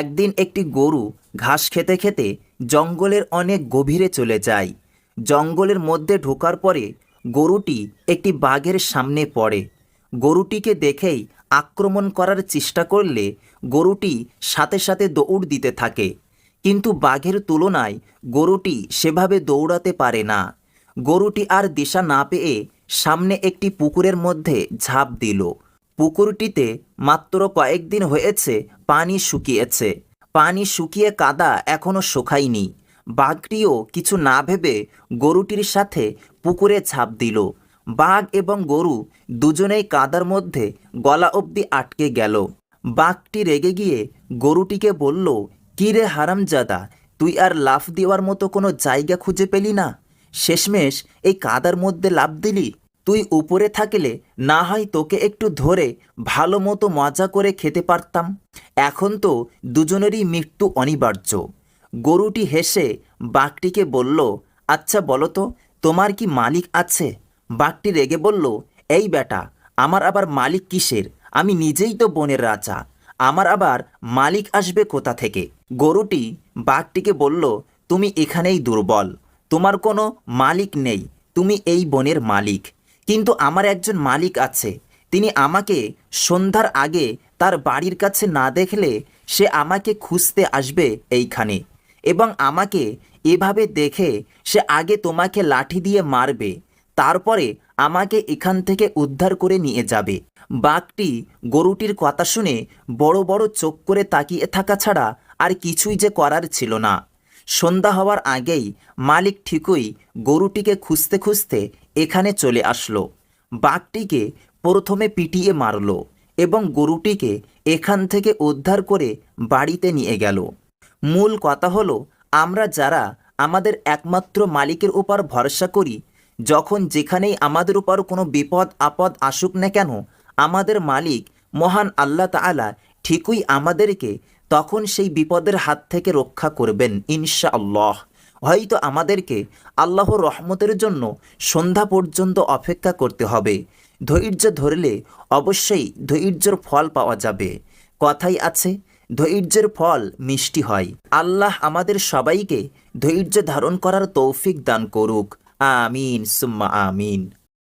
একদিন একটি গরু ঘাস খেতে খেতে জঙ্গলের অনেক গভীরে চলে যায়। জঙ্গলের মধ্যে ঢোকার পরে গরুটি একটি বাঘের সামনে পড়ে। গরুটিকে দেখেই আক্রমণ করার চেষ্টা করলে গরুটি সাথে সাথে দৌড় দিতে থাকে। কিন্তু বাঘের তুলনায় গরুটি সেভাবে দৌড়াতে পারে না। গরুটি আর দিশা না পেয়ে সামনে একটি পুকুরের মধ্যে ঝাঁপ দিল। পুকুরটিতে মাত্র কয়েকদিন হয়েছে পানি শুকিয়েছে। পানি শুকিয়ে কাদা এখনও শুকায়নি। বাঘটিও কিছু না ভেবে গরুটির সাথে পুকুরে ঝাঁপ দিল। বাঘ এবং গরু দুজনেই কাদার মধ্যে গলা অবধি আটকে গেল। বাঘটি রেগে গিয়ে গরুটিকে বলল, কি রে হারামজাদা, তুই আর লাফ দেওয়ার মতো কোনো জায়গা খুঁজে পেলি না? শেষমেশ এই কাদার মধ্যে লাফ দিলি? তুই উপরে থাকলে না হয় তোকে একটু ধরে ভালো মতো মজা করে খেতে পারতাম। এখন তো দুজনেরই মৃত্যু অনিবার্য। গরুটি হেসে বাঘটিকে বলল আচ্ছা বলো তো, তোমার কি মালিক আছে? বাঘটি রেগে বলল, এই বেটা, আমার আবার মালিক কিসের? আমি নিজেই তো বনের রাজা। আমার আবার মালিক আসবে কোথা থেকে? গরুটি বাঘটিকে বলল, তুমি এখানেই দুর্বল। তোমার কোনো মালিক নেই। তুমি এই বনের মালিক। কিন্তু আমার একজন মালিক আছে। তিনি আমাকে সন্ধ্যার আগে তার বাড়ির কাছে না দেখলে সে আমাকে খুঁজতে আসবে এইখানে এবং আমাকে এভাবে দেখে সে আগে তোমাকে লাঠি দিয়ে মারবে, তারপরে আমাকে এখান থেকে উদ্ধার করে নিয়ে যাবে। বাঘটি গরুটির কথা শুনে বড় বড় চোখ করে তাকিয়ে থাকা ছাড়া আর কিছুই যে করার ছিল না। সন্ধ্যা হওয়ার আগেই মালিক ঠিকই গরুটিকে খুঁজতে খুঁজতে এখানে চলে আসলো। বাঘটিকে প্রথমে পিটিয়ে মারল এবং গরুটিকে এখান থেকে উদ্ধার করে বাড়িতে নিয়ে গেল। মূল কথা হলো, আমরা যারা আমাদের একমাত্র মালিকের উপর ভরসা করি, যখন যেখানেই আমাদের উপর কোনো বিপদ, আপদ আসুক না কেন, আমাদের মালিক, মহান আল্লাহ তাআলা ঠিকই আমাদেরকে তখন সেই বিপদের হাত থেকে রক্ষা করবেন ইনশা আল্লাহ হয়তো আমাদেরকে আল্লাহ রহমতের জন্য সন্ধ্যা পর্যন্ত অপেক্ষা করতে হবে। ধৈর্য ধরলে অবশ্যই ধৈর্যর ফল পাওয়া যাবে। কথাই আছে, ধৈর্যের ফল মিষ্টি হয়। আল্লাহ আমাদের সবাইকে ধৈর্য ধারণ করার তৌফিক দান করুক। আমিন, সুম্মা আমিন।